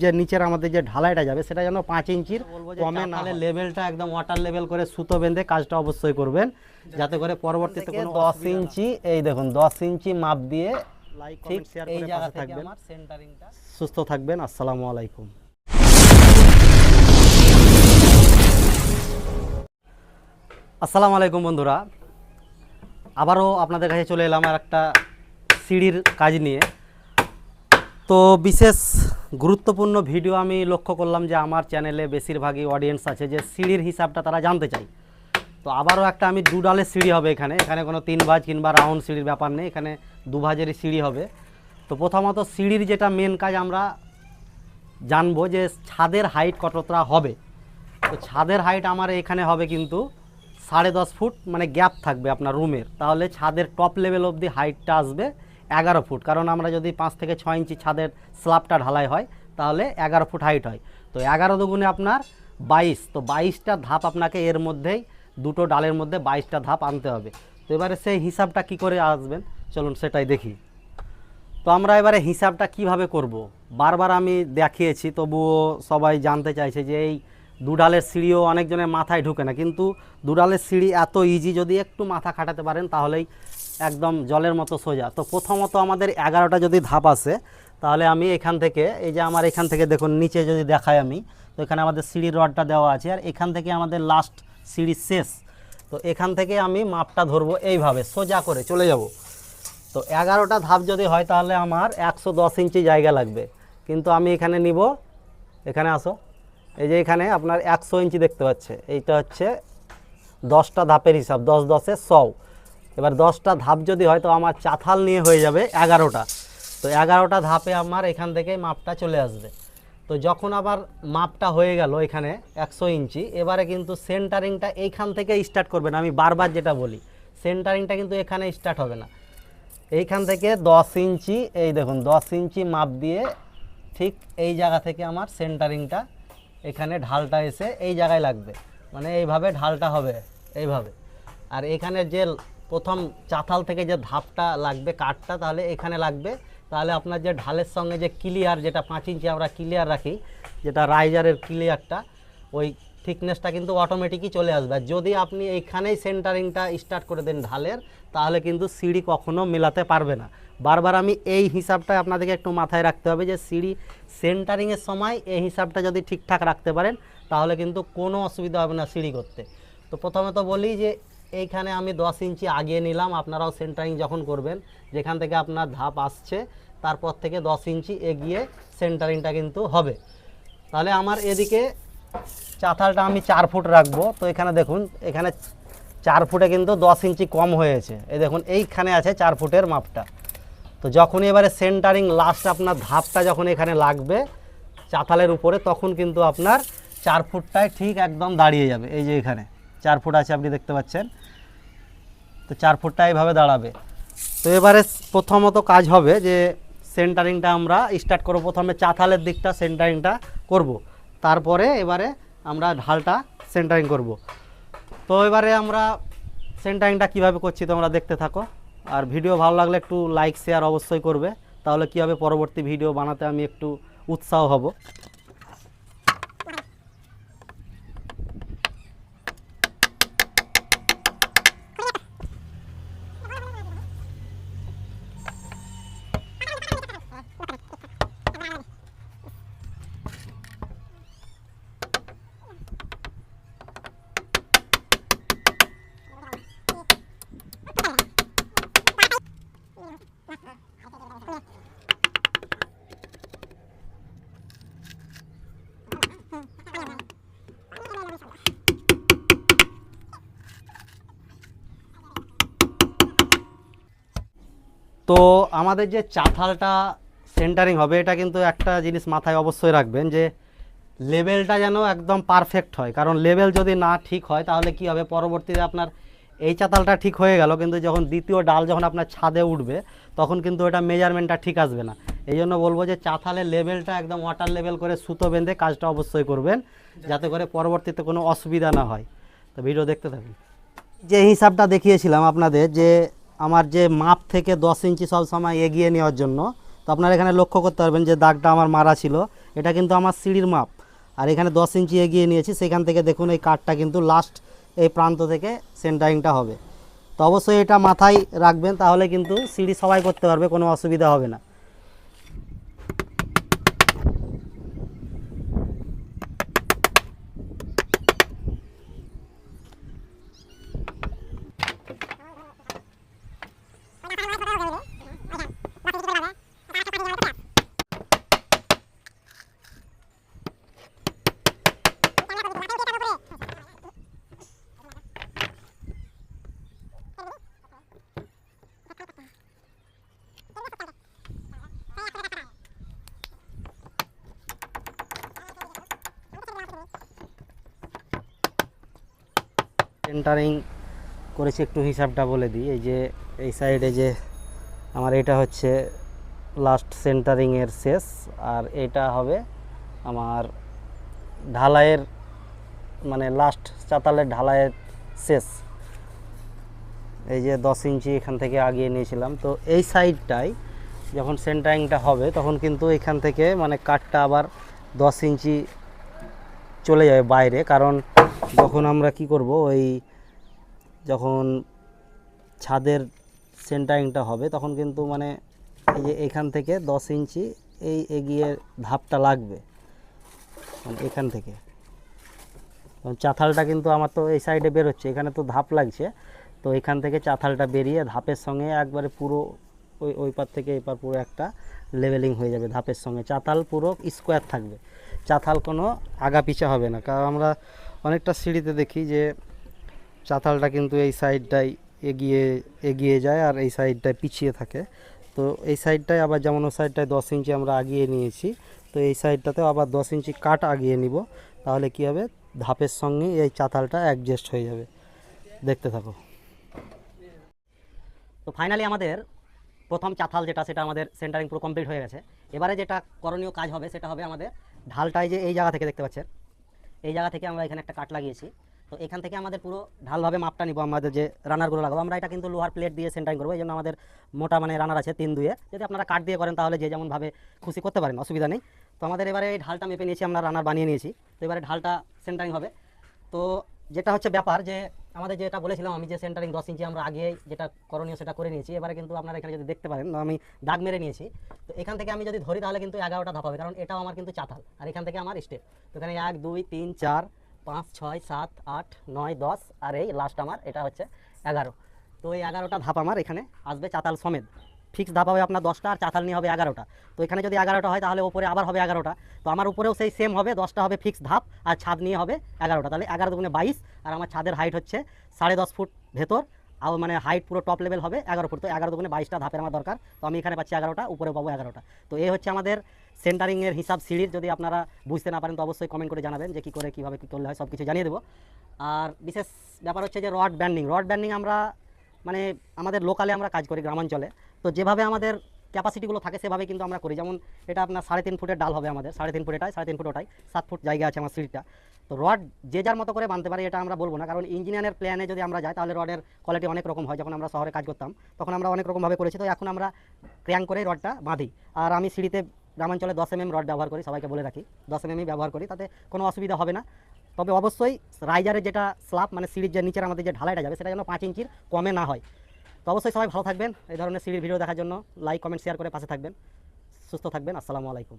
যে নিচের আমাদের যে ঢালাইটা যাবে সেটা যেন পাঁচ ইঞ্চির কমে নাহলে লেভেলটা একদম ওয়াটার লেভেল করে সুতো বেঁধে কাজটা অবশ্যই করবেন। যাতে করে পরবর্তীতে কোনো দশ ইঞ্চি এই দেখুন দশ ইঞ্চি মাপ দিয়ে জায়গা থাকবেন। সুস্থ থাকবেন আসসালামু আলাইকুম। আসসালামু আলাইকুম বন্ধুরা। আবারও আপনাদের কাছে চলে এলাম আর একটা সিঁড়ির কাজ নিয়ে। তো বিশেষ গুরুত্বপূর্ণ ভিডিও আমি লক্ষ্য করলাম যে আমার চ্যানেলে বেশিরভাগই অডিয়েন্স আছে যে সিঁড়ির হিসাবটা তারা জানতে চায়। তো আবারও একটা আমি দু ডালের সিঁড়ি হবে এখানে। এখানে কোনো তিন ভাজ কিংবা রাউন্ড সিঁড়ির ব্যাপার নেই, এখানে দু ভাজেরই সিঁড়ি হবে। তো প্রথমত সিঁড়ির যেটা মেন কাজ আমরা জানব যে ছাদের হাইট কতটা হবে। তো ছাদের হাইট আমার এখানে হবে কিন্তু সাড়ে দশ ফুট মানে গ্যাপ থাকবে আপনার রুমের তাহলে ছাদের টপ লেভেল অবধি হাইটটা আসবে এগারো ফুট। কারণ আমরা যদি পাঁচ থেকে ছয় ইঞ্চি ছাদের স্ল্যাবটা ঢালাই হয়, তাহলে এগারো ফুট হাইট হয়। তো এগারো দুগুণে আপনার বাইশ। তো বাইশটা ধাপ আপনাকে এর মধ্যেই, দুটো ডালের মধ্যে বাইশটা ধাপ আনতে হবে। তো এবারে সেই হিসাবটা কি করে আসবেন? চলুন সেটাই দেখি। তো আমরা এবারে হিসাবটা কীভাবে করব। বারবার আমি দেখিয়েছি, তবুও সবাই জানতে চাইছে যে এই দুডালের সিঁড়িও অনেকজনের মাথায় ঢুকে না। কিন্তু দুডালের সিঁড়ি এত ইজি যদি একটু মাথা খাটাতে পারেন, তাহলেই একদম জলের মতো সোজা। তো প্রথমত আমাদের এগারোটা যদি ধাপ আসে তাহলে আমি এখান থেকে, এই যে আমার এখান থেকে দেখুন, নিচে যদি দেখাই আমি, তো এখানে আমাদের সিঁড়ির রডটা দেওয়া আছে, আর এখান থেকে আমাদের লাস্ট সিঁড়ি শেষ। তো এখান থেকে আমি মাপটা ধরবো এইভাবে, সোজা করে চলে যাব। তো এগারোটা ধাপ যদি হয়, তাহলে আমার একশো দশ ইঞ্চি জায়গা লাগবে। কিন্তু আমি এখানে নিব, এখানে আসো, এই যে এখানে আপনার একশো ইঞ্চি দেখতে পাচ্ছে, এইটা হচ্ছে দশটা ধাপের হিসাব, দশ দশে শও এবার দশটা ধাপ যদি হয়, তো আমার চাথাল নিয়ে হয়ে যাবে এগারোটা। তো এগারোটা ধাপে আমার এখান থেকে মাপটা চলে আসবে। তো যখন আবার মাপটা হয়ে গেল এখানে একশো ইঞ্চি, এবারে কিন্তু সেন্টারিংটা এইখান থেকে স্টার্ট করবেন আমি বারবার যেটা বলি, সেন্টারিংটা কিন্তু এখানে স্টার্ট হবে না। এইখান থেকে দশ ইঞ্চি, এই দেখুন, দশ ইঞ্চি মাপ দিয়ে ঠিক এই জায়গা থেকে আমার সেন্টারিংটা এখানে ঢালটা এসে এই জায়গায় লাগবে। মানে এইভাবে ঢালটা হবে, এইভাবে। আর এখানে যে প্রথম চাতাল থেকে যে ধাপটা লাগবে, কাঠটা তাহলে এখানে লাগবে। তাহলে আপনার যে ঢালের সঙ্গে যে ক্লিয়ার যেটা পাঁচ ইঞ্চি আমরা ক্লিয়ার রাখি, যেটা রাইজারের ক্লিয়ারটা ওই থিকনেসটা কিন্তু অটোমেটিকই চলে আসবে। যদি আপনি এইখানেই সেন্টারিংটা স্টার্ট করে দেন ঢালের, তাহলে কিন্তু সিঁড়ি কখনো মেলাতে পারবে না। বারবার আমি এই হিসাবটা আপনাদেরকে একটু মাথায় রাখতে হবে যে, সিঁড়ি সেন্টারিংয়ের সময় এই হিসাবটা যদি ঠিকঠাক রাখতে পারেন, তাহলে কিন্তু কোনো অসুবিধা হবে না সিঁড়ি করতে। তো প্রথমে তো বলি যে এইখানে আমি দশ ইঞ্চি আগিয়ে নিলাম, আপনারাও সেন্টারিং যখন করবেন, যেখান থেকে আপনার ধাপ আসছে, তারপর থেকে দশ ইঞ্চি এগিয়ে সেন্টারিংটা কিন্তু হবে। তাহলে আমার এদিকে চাতালটা আমি চার ফুট রাখব। তো এখানে দেখুন, এখানে চার ফুটে কিন্তু দশ ইঞ্চি কম হয়েছে। এই দেখুন, এইখানে আছে চার ফুটের মাপটা। তো যখনই এবারে সেন্টারিং লাস্ট আপনার ধাপটা যখন এখানে লাগবে, চাতালের উপরে, তখন কিন্তু আপনার চার ফুটটায় ঠিক একদম দাঁড়িয়ে যাবে। এই যে এখানে। চার ফুট আছে আপনি দেখতে পাচ্ছেন। তো চার ফুটটা এইভাবে দাঁড়াবে। তো এবারে প্রথমত কাজ হবে যে সেন্টারিংটা আমরা স্টার্ট করব। প্রথমে চাতালের দিকটা সেন্টারিংটা করব। তারপরে এবারে আমরা ঢালটা সেন্টারিং করব। তো এবারে আমরা সেন্টারিংটা কীভাবে করছি তোমরা দেখতে থাকো। আর ভিডিও ভালো লাগলে একটু লাইক শেয়ার অবশ্যই করবে। তাহলে কী হবে? পরবর্তী ভিডিও বানাতে আমি একটু উৎসাহ হব। তো আমাদের যে চাতালটা সেন্টারিং হবে, এটা কিন্তু একটা জিনিস মাথায় অবশ্যই রাখবেন যে লেভেলটা যেন একদম পারফেক্ট হয়। কারণ লেভেল যদি না ঠিক হয়, তাহলে কি হবে? পরবর্তীতে আপনার এই চাতালটা ঠিক হয়ে গেল, কিন্তু যখন দ্বিতীয় ডাল যখন আপনার ছাদে উঠবে, তখন কিন্তু এটা মেজারমেন্টটা ঠিক আসবে না। এই জন্য বলব যে চাতালের লেভেলটা একদম ওয়াটার লেভেল করে সুতো বেঁধে কাজটা অবশ্যই করবেন, যাতে করে পরবর্তীতে কোনো অসুবিধা না হয়। তো ভিডিও দেখতে থাকুন। যে হিসাবটা দেখিয়েছিলাম আপনাদের যে আমার যে মাপ থেকে দশ ইঞ্চি সব সময় এগিয়ে নেওয়ার জন্য, তো আপনারা এখানে লক্ষ্য করতে পারবেন যে দাগটা আমার মারা ছিল। এটা কিন্তু আমার সিঁড়ির মাপ। আর এখানে দশ ইঞ্চি এগিয়ে নিয়েছি, সেখান থেকে দেখুন এই কাঠটা কিন্তু লাস্ট এই প্রান্ত থেকে সেন্টারিংটা হবে। তো অবশ্যই এটা মাথায় রাখবেন, তাহলে কিন্তু সিঁড়ি সবাই করতে পারবে, কোনো অসুবিধা হবে না। সেন্টারিং করেছি, একটু হিসাবটা বলে দিই। এই যে, এই সাইডে যে আমার এটা হচ্ছে লাস্ট সেন্টারিংয়ের শেষ, আর এটা হবে আমার ঢালাইয়ের মানে লাস্ট চাতালের ঢালাইয়ের শেষ। এই যে দশ ইঞ্চি এখান থেকে আগিয়ে নিয়েছিলাম। তো এই সাইডটাই যখন সেন্টারিংটা হবে, তখন কিন্তু এখান থেকে মানে কাঠটা আবার দশ ইঞ্চি চলে যাবে বাইরে, কারণ যখন আমরা কি করব? ওই যখন ছাদের সেন্টারিংটা হবে, তখন কিন্তু মানে এই যে এখান থেকে দশ ইঞ্চি এই এগিয়ে ধাপটা লাগবে। মানে এখান থেকে। চাথালটা কিন্তু আমার তো এই সাইডে বেরোচ্ছে, এখানে তো ধাপ লাগছে। তো এখান থেকে চাথালটা বেরিয়ে ধাপের সঙ্গে একবারে পুরো ওই ওই পার থেকে এই পার পুরো একটা লেভেলিং হয়ে যাবে ধাপের সঙ্গে। চাতাল পুরো স্কোয়ার থাকবে। চাতাল কোনো আগা পিছা হবে না। কারণ আমরা অনেকটা সিঁড়িতে দেখি যে চাতালটা কিন্তু এই সাইডটাই এগিয়ে এগিয়ে যায় আর এই সাইডটায় পিছিয়ে থাকে। তো এই সাইডটায় আবার যেমন ওই সাইডটায় দশ ইঞ্চি আমরা আগিয়ে নিয়েছি, তো এই সাইডটাতেও আবার দশ ইঞ্চি কাট আগিয়ে নিব, তাহলে কি হবে? ধাপের সঙ্গে এই চাতালটা অ্যাডজাস্ট হয়ে যাবে। দেখতে থাকো। তো ফাইনালি আমাদের প্রথম চাতাল যেটা, সেটা আমাদের সেন্টারিং পুরো কমপ্লিট হয়ে গেছে। এবারে যেটা করণীয় কাজ হবে, সেটা হবে আমাদের ঢালটাই যে এই জায়গা থেকে দেখতে পাচ্ছেন এই জায়গা থেকে আমরা এখানে একটা কাট লাগিয়েছি। তো এখান থেকে আমাদের পুরো ঢালভাবে মাপটা নিব, আমাদের যে রানারগুলো লাগাবো। আমরা এটা কিন্তু লোহার প্লেট দিয়ে সেন্টারিং করব, এই জন্য আমাদের মোটা মানে রানার আছে তিন দুয়ে। যদি আপনারা কাঠ দিয়ে করেন তাহলে যে যেমনভাবে খুশি করতে পারেন, অসুবিধা নেই। তো আমাদের এবারে এই ঢালটা মেপে নিয়েছি, আমরা রানার বানিয়ে নিয়েছি। তো এবারে ঢালটা সেন্টারিং হবে। তো যেটা হচ্ছে ব্যাপার যে আমাদের যেটা বলেছিলাম আমি যে সেন্টারিং দশ ইঞ্চি আমরা আগে যেটা করণীয় সেটা করে নিয়েছি। এবারে কিন্তু আপনারা এখানে যদি দেখতে পারেন, আমি দাগ মেরে নিয়েছি। তো এখান থেকে আমি যদি ধরি তাহলে কিন্তু এগারোটা ধাপ হবে, কারণ এটাও আমার কিন্তু চাতাল আর এখান থেকে আমার স্টেপ তো এখানে এক, দুই, তিন, চার, পাঁচ, ছয়, সাত, আট, নয়, দশ, আর এই লাস্ট আমার, এটা হচ্ছে এগারো। তো এই এগারোটা ধাপ আমার এখানে আসবে চাতাল সমেত। ফিক্স ধাপ হবে আপনার দশটা আর চাতাল নিয়ে হবে এগারোটা। তো এখানে যদি এগারোটা হয় তাহলে উপরে আবার হবে এগারোটা। তো আমার উপরেও সেই সেম হবে, দশটা হবে ফিক্স ধাপ আর ছাদ নিয়ে হবে এগারোটা। তাহলে এগারো দুগুণে বাইশ আর আমার ছাদের হাইট হচ্ছে সাড়ে দশ ফুট ভেতর। আর মানে হাইট পুরো টপ লেভেল হবে এগারো ফুট। তো এগারো দুগুণে বাইশটা ধাপের আমার দরকার। তো আমি এখানে পাচ্ছি এগারোটা উপরে পাবো এগারোটা। তো এই হচ্ছে আমাদের সেন্টারিংয়ের হিসাব সিঁড়ির। যদি আপনারা বুঝতে না পারেন তো অবশ্যই কমেন্ট করে জানাবেন যে কী করে, কীভাবে কী করলে হয় সব কিছু জানিয়ে দেবো। আর বিশেষ ব্যাপার হচ্ছে যে রড ব্যান্ডিং রড ব্যান্ডিং আমরা মানে আমাদের লোকালে আমরা কাজ করি গ্রামাঞ্চলে। তো যেভাবে আমাদের ক্যাপাসিটিগুলো থাকে, সেভাবে কিন্তু আমরা করি। যেমন এটা আপনার সাড়ে তিন ফুটের ডাল হবে আমাদের, সাড়ে তিন ফুট এটাই, সাড়ে তিন ফুট ওটাই, সাত ফুট জায়গা আছে আমার সিঁড়িটা। তো রড যে যার মতো করে বানতে পারি, এটা আমরা বলব না। কারণ ইঞ্জিনিয়ারের প্ল্যানে যদি আমরা যাই, তাহলে রডের কোয়ালিটি অনেক রকম হয়। যখন আমরা শহরে কাজ করতাম, তখন আমরা অনেক রকমভাবে করেছি। তো এখন আমরা ক্র্যাঙ্ক করে রডটা বাঁধি। আর আমি সিঁড়িতে গ্রামাঞ্চলে দশ এমএম রড ব্যবহার করি, সবাইকে বলে রাখি। দশ এমএমই ব্যবহার করি, তাতে কোনো অসুবিধা হবে না। তবে অবশ্যই রাইজারের যেটা স্ল্যাব মানে সিঁড়ির যে নিচের আমাদের যে ঢালাইটা যাবে, সেটা যেন পাঁচ ইঞ্চির কমে না হয়। তো অবশ্যই সবাই ভালো থাকবেন। এই ধরনের সিঁড়ির ভিডিও দেখার জন্য লাইক কমেন্ট শেয়ার করে পাশে থাকবেন। সুস্থ থাকবেন। আসসালামু আলাইকুম।